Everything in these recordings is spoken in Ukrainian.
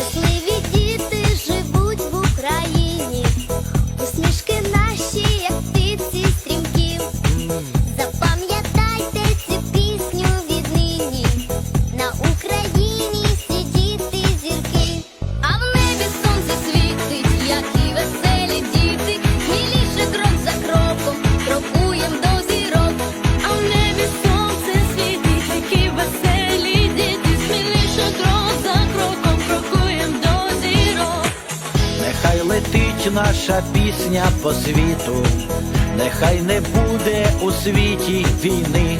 just летить наша пісня по світу, нехай не буде у світі війни.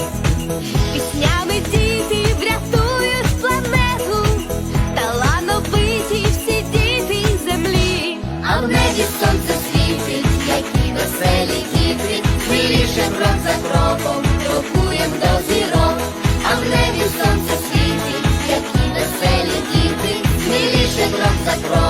Піснями діти врятують планету, талановиті всі діти землі. А в небі сонце світить, які веселі діти, сміліше крок за кроком, крокуєм до зірок. А в небі сонце світить, які веселі діти, сміліше крок за кроком,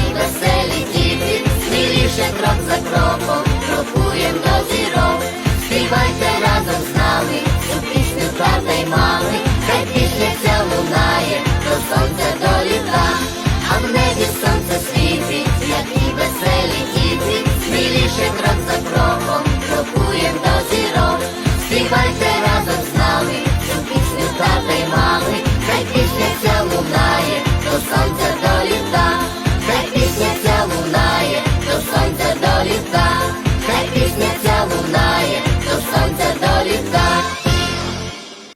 діти,